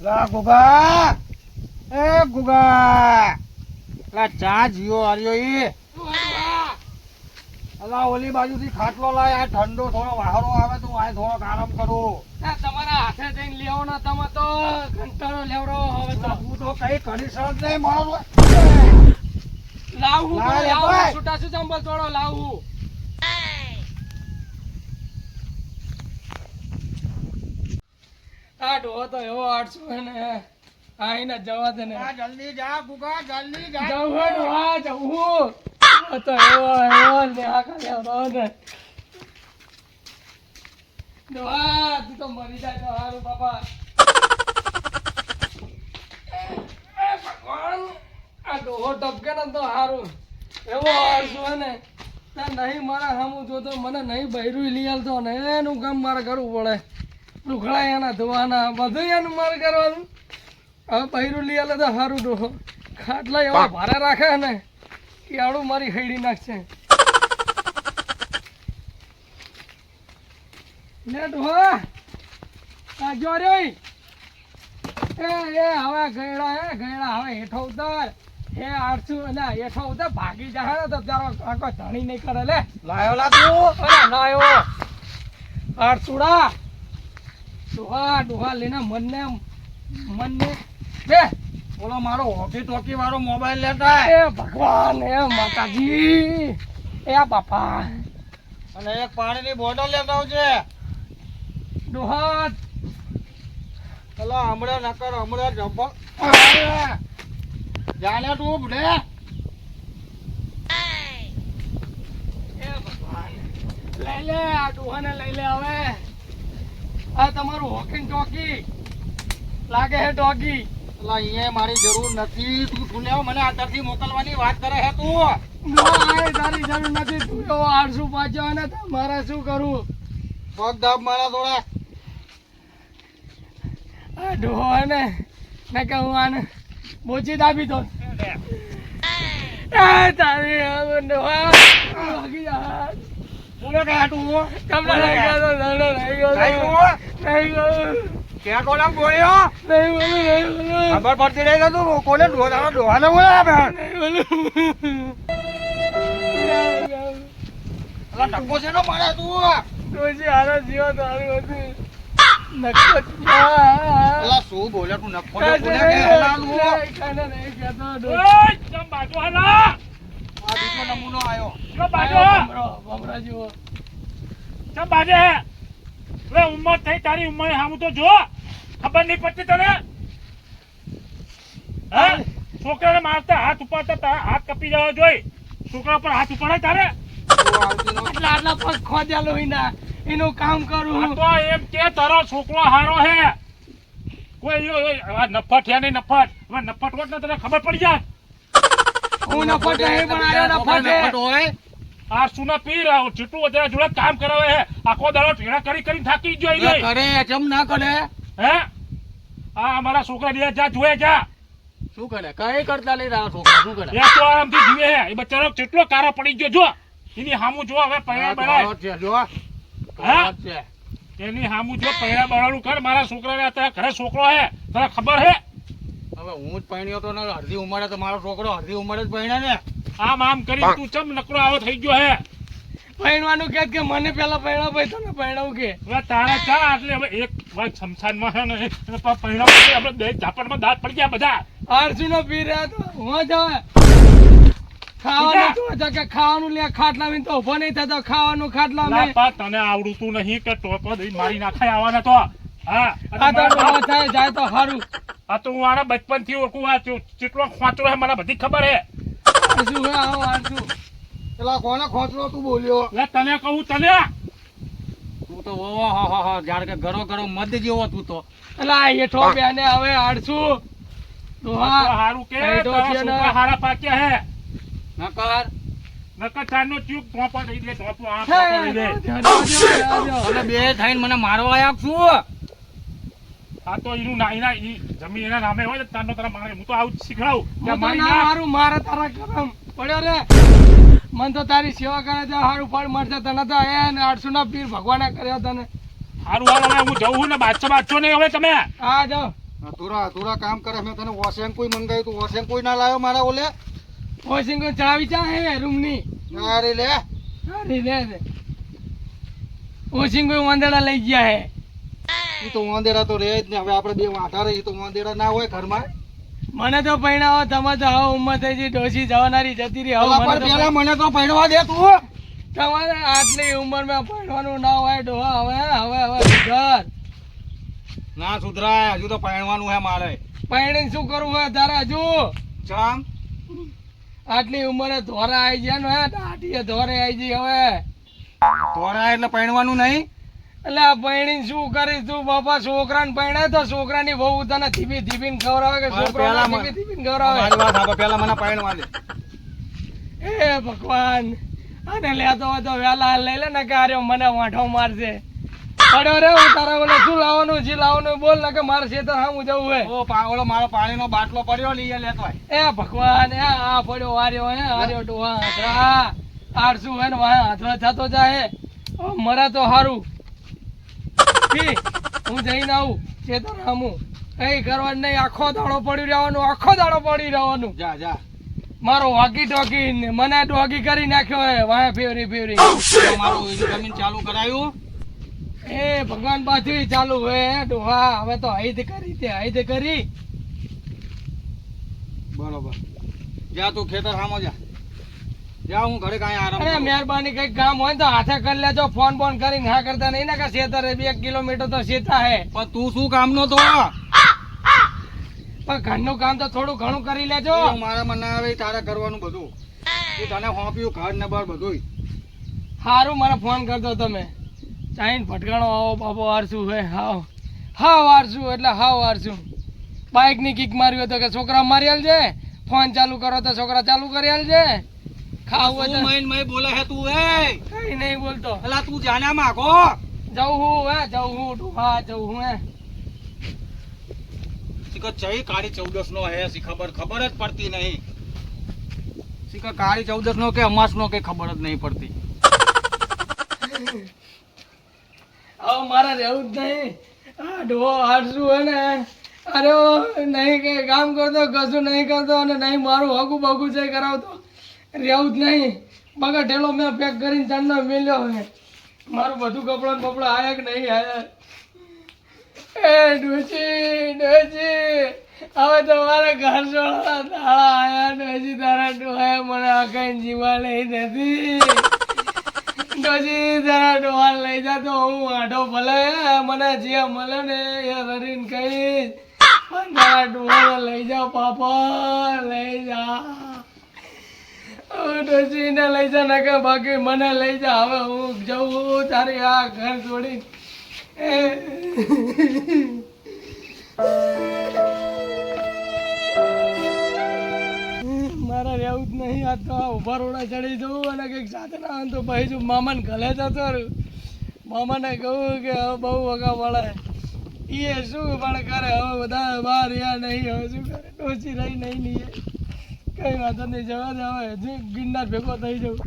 લા ગુગા. એ ગુગા. લા ચા જીઓ આર્યો ઈ. અલા ઓલી બાજુથી ખાટલો લાય આ ઠંડો થોડો વાહરો આવે તો આ થોડો આરામ કરું. તમારા હાથે જઈને લેવો ને તમે તો કંટાળો લેવડો હવે તો. હું તો કઈ કરી શક નહીં મારો લાવું લાવ. છૂટા છું ચંબલ તોડો લાવું. આ ડોહો તો એવો આઠસો હે ને આઈને જવા દે ને. આ જલ્દી જા ગુગા જલ્દી જા. જવું હે જવું. તો એવો એવો ને આ કાલે રહો ને. ડોહા તું તો મરી જાય તો હારું બાપા. એ ભગવાન આ ડોહો ટપકે ને તો હારું. એવો આળસુ હે ને નહીં મારા સામું જોતો મને નહીં બૈરું લઈ તો ને એનું કામ મારે કરવું પડે. લુગડા એના ધોવાના બધું એનું મારે કરવાનું. હવે બૈરું લઈ આલે તો સારું ડોહો. ખાટલા એવા ભારે રાખે ને કે આડું મારી હૈડી નાખશે. લે ડોહો. આ જો રે એ એ હવે ગયડા હે ગયડા હવે હેઠો ઉતર. હે આરસુ અને હેઠો ઉતર. ભાગી જાય તો તારો આખો ધણી નહીં કરે. લે. લાયો લા તું અરે લાયો. આરસુડા. ડોહા ડોહા લઈને મનને મનને બે બોલો મારો હોકી ટોકી વાળો મોબાઈલ લેતા એ ભગવાન એ માતાજી એ બાપા. અને એક પાણીની બોટલ લેતા આવજે. ડોહા. ચલો હમણાં નકર હમણાં જંપલ જાને તું ભગવાન. લઈ લે આ ડોહાને લઈ લે હવે. આ તમારું હોકિંગ ટોકી લાગે હે ડોગી એટલે અહીંયા મારી જરૂર નથી. તું તું લેવો મને અત્યારથી મોકલવાની વાત કરે હે તું. ના તારી જરૂર નથી. તું તો આળસુ પાછો અને મારે શું કરું? પગ દાબ મારા થોડા. આ ડોહો ને મેં કે હું આને બોચી દાબી દો તારી ડોહા. ભાગી જા. બોલે. કે તું તમને લઈ ગયો લઈ ગયો. લઈ ગયો? ક્યાં કોલા બોલ્યો? નહીં બોલું નહીં બોલું ખબર પડતી રહી તું કોને ડોહા ડોહાને બોલ્યા બે નહીં બોલું ટક્કો છે નો મારે તું ડોશી હારો જીવો તો હતી. નક્કો શું બોલે તું? નક્કો બોલે કે હેલા તું કાંઈ નહીં કહેતો ડોશી. આ નમૂનો આવ્યો જેવો. ઉંમર થઈ તારી ઉંમર હામું તો જો. ખબર નહીં પડતી તને? હા? છોકરાને મારતા હાથ ઉપાડતા તારા હાથ કપી જવા જોઈ. છોકરા પર હાથ ઉપાડે તારે? નો. આટલા આટલા પગ ખોદ્યા. એનું. કામ કરું તો એમ કે તારો છોકરો હારો હે. કોઈ નફટ હે નહીં નફટ હવે નફટ હોત ને તને ખબર પડી જાય હું નફટ નહીં પણ આયો નફટ હોય. આ સુના પી રહ્યો ચીટુ અત્યારે જોડે કામ કરાવે હે આખો દાડો ટેણા કરી કરી થાકી ગયો એટલે કરે ચમ ના કરે? હે? આ અમારા છોકરા લે જા જોયે જા શું કરે? કઈ કરતા લઈ રહ્યા છોકરા શું કરે? એ તો આરામથી જીવે હે એ બચારો કેટલો કારો પડી ગયો જો એની હામું જો હવે હા, બળાય. જો હા? એની હામું જો પૈણા બળાનું કર. મારા છોકરાને અત્યારે ઘરે છોકરો હે તને ખબર હે હવે હું જ પરણ્યો તો ને અડધી ઉંમરે તો મારો છોકરો અડધી ઉંમરે જ પરણ્યા ને. આમ આમ કરી તું ચમ નકરો આવો થઈ ગયો હે? પહેણવાનું કે કે મને પેલા પૈણા ભાઈ તને પૈણાવું કે? હવે તારા ચા એટલે હવે એક વાત શમશાનમાં છે ને એને પા પૈણા પછી આપણે બે ઝાપડમાં દાંત પડી ગયા બધા. આરસુનો પી રહ્યા તો હું જ ખાવાનું તો હતો કે ખાવાનું લે ખાટલા તો ઊભો નહીં થતો ખાવાનું ખાટલા તને આવડતું નહીં કે ટોપો દઈ મારી નાખાય આવવાના તો. હા આ તો મારા થાય જાય તો સારું આ તો હું આના બચપનથી ઓળખું આ ચેટલો ખોંચરો હે મને બધી ખબર હે. આરસુ હે આવો આરસુ પેલા કોને ખોચરો તું બોલ્યો? લે તને કહું તને. તું તો ઓહો હો હો હો જાણ કે ગરો ગરો મધ જેવો તું તો. હેઠો બેને હવે હારું કે તારા પાક્યા હે. નકર. નકર ચારનો ચૂક ટોપા દઈ દે આ દે. બે થઈને મને મારવા આવ્યા છું આ તો એનું ના એના જમીન એના નામે હોય તારનો તારા મારે હું તો આવું શીખડાવું કે મારી ના નાખ. મારે તારા કરમ. પડ્યો રે. મન તો તારી સેવા કરે છે સારું ફળ મળશે તને તો એ ને આઠસો ના પીર ભગવાને કર્યો તને. સારું હારું હવે હું જઉં ને બાદશાહ બાદશાહ નહીં હવે તમે. આ જાઓ. અધૂરા અધૂરા કામ કરે મેં તને વોશિંગ કોઈ મંગાવ્યું તું વોશિંગ કોઈ ના લાવ્યો મારા ઓલે? વોશિંગ ચડાવી ચા હે રૂમની? અરે લે. અરે લે. વોશિંગ કોઈ વાંદડા લઈ ગયા હે. તો વાંદેડા તો રહે જ ને. હવે આપણે બે વાંઢા રહી તો વાંદેડા ના હોય ઘરમાં. મને તો પૈણાવો તમે તો હવે ઉંમર થઈ ગઈ ડોસી જવાનારી જતી રહી. હવે પેલા મને તો ભણવા દે તું તમારે આટલી ઉંમરમાં પૈણવાનું ના હોય ડોહા હવે હવે હવે ઘર ના સુધરાય હજુ તો પૈણવાનું હે મારે. પૈણી શું કરવું હોય તારે હજુ? ચામ? આટલી ઉંમરે ધોરા આવી ગયા ને દાઢીએ ધોરે આવી ગઈ હવે. ધોરા એટલે પૈણવાનું નહીં. એટલે આ પૈણીને શું કરીશ તું? બાપા છોકરાને પૈણે તો છોકરાની વહુ તને ધીમી ધીમીને ખવડાવે કે મને- ધીમીને મારી ખવડાવે પેલા મને પહેણવા દે એ ભગવાન આને લેતો હોય તો વેલા લઈ લે ને કે આર્યો મને વાંઠો મારશે. પડ્યો રે હું તારા બોલે શું લાવવાનું છે લાવવાનું બોલ ને કે મારે ખેતર હામું જવું હે ઓ પાવળો મારો પાણીનો બાટલો પડ્યો લઈએ લેતો. એ ભગવાન એ આ પડ્યો આર્યો હે આર્યો ડોહા હાથરા આરસું હે ને વાહ હાથરા થતો જાય. મરે મરા તો હારું. પી, હું જઈને આવું. ખેતર હામું કઈ કરવાનું નહીં આખો દાડો પડી રહેવાનું આખો દાડો પડી રહેવાનું. જા જા. મારો વાગી ટોકી ને મને ડોગી કરી નાખ્યો હે. વાય ફેવરી ફેવરી મારું જમીન ચાલુ કરાયું. એ ભગવાન પાછી ચાલુ હે. ડોહા હવે તો હૈદ કરી તે હૈદ કરી. બરોબર. જા તું ખેતર સામો જા. જા હું ઘરે કાંઈ આરામ અરે મહેરબાની કઈ કામ હોય ને તો હાથે કરી લેજો ફોન બોન કરીને હા કરતા નહીં. ને કે શેતર બે કિલોમીટર તો શેતા હે. પણ તું શું કામનો તો? પણ ઘરનું કામ તો થોડું ઘણું કરી લેજો. મારા મારામાં ના આવે તારે કરવાનું બધું. તને હોંપ્યું ઘર ને બાર બધું સારું મને ફોન કરજો તમે. ચાઈન ફટકાણો આવો બાબો વારસું હે. હાવ. હા વારસું એટલે હાવ વારસું. બાઇકની કિક મારી હોય તો કે છોકરા મારી આલજે. ફોન ચાલુ કરો તો છોકરા ચાલુ કરી આલજે. ખાવું તું મહિન બોલે હે તું એ કઈ નહીં બોલતો. અલા તું જાણ્યા માગો. જવું હું હે જઉં હું ડુહા જઉં હું હે. શીખર ચઈ કાળી ચૌદસ નો હે સી ખબર ખબર જ પડતી નહીં. શીખર કાળી ચૌદસ નો કે અમાસ નો કે ખબર જ નહીં પડતી. હવે મારે રહેવું જ નહીં. આ ડોહો હારસું હે ને. અરે નહીં કે કામ કરતો કશું નહીં કરતો અને નહીં મારું હગું બગું છે કરાવતો. રહેવું જ નહીં. બગા ઢેલો મેં પેક કરીને ચાંદનો મેલ્યો હવે મારું બધું કપડાં બપડા આયા કે નહીં આયા? એ ડોચી ડોચી હવે તો મારા ઘર જોડા દાડા આયા. ડોચી તારા ડોહાએ મને આખાઈ જીવા લઈ નથી ડોચી તારા ડોહા લઈ જા તો હું આઢો ભલે, મને જે મળે ને એ કરીને કહીશ. પણ તારા ડોહા લઈ જાઓ, પાપા, લઈ જા ડોશીને લઈ જા, ને કે બાકી મને લઈ જા. હવે હું જઉં તારી આ ઘર છોડી. મારે રહેવું જ નહીં. આ તો ઊભા રોડા ચડી જવું અને કંઈક સાથે ના તો ભાઈ જો મામાને ગલે જતો મામાને કહું કે હવે બહુ વગા પડે એ શું પણ કરે? હવે બધા બહાર રહ્યા નહીં. હવે શું કરે? ડોસી રહી નહીં નહીં કઈ વાંધો નહીં જવા દે હવે. ગિરનાર ભેગો થઈ જવું.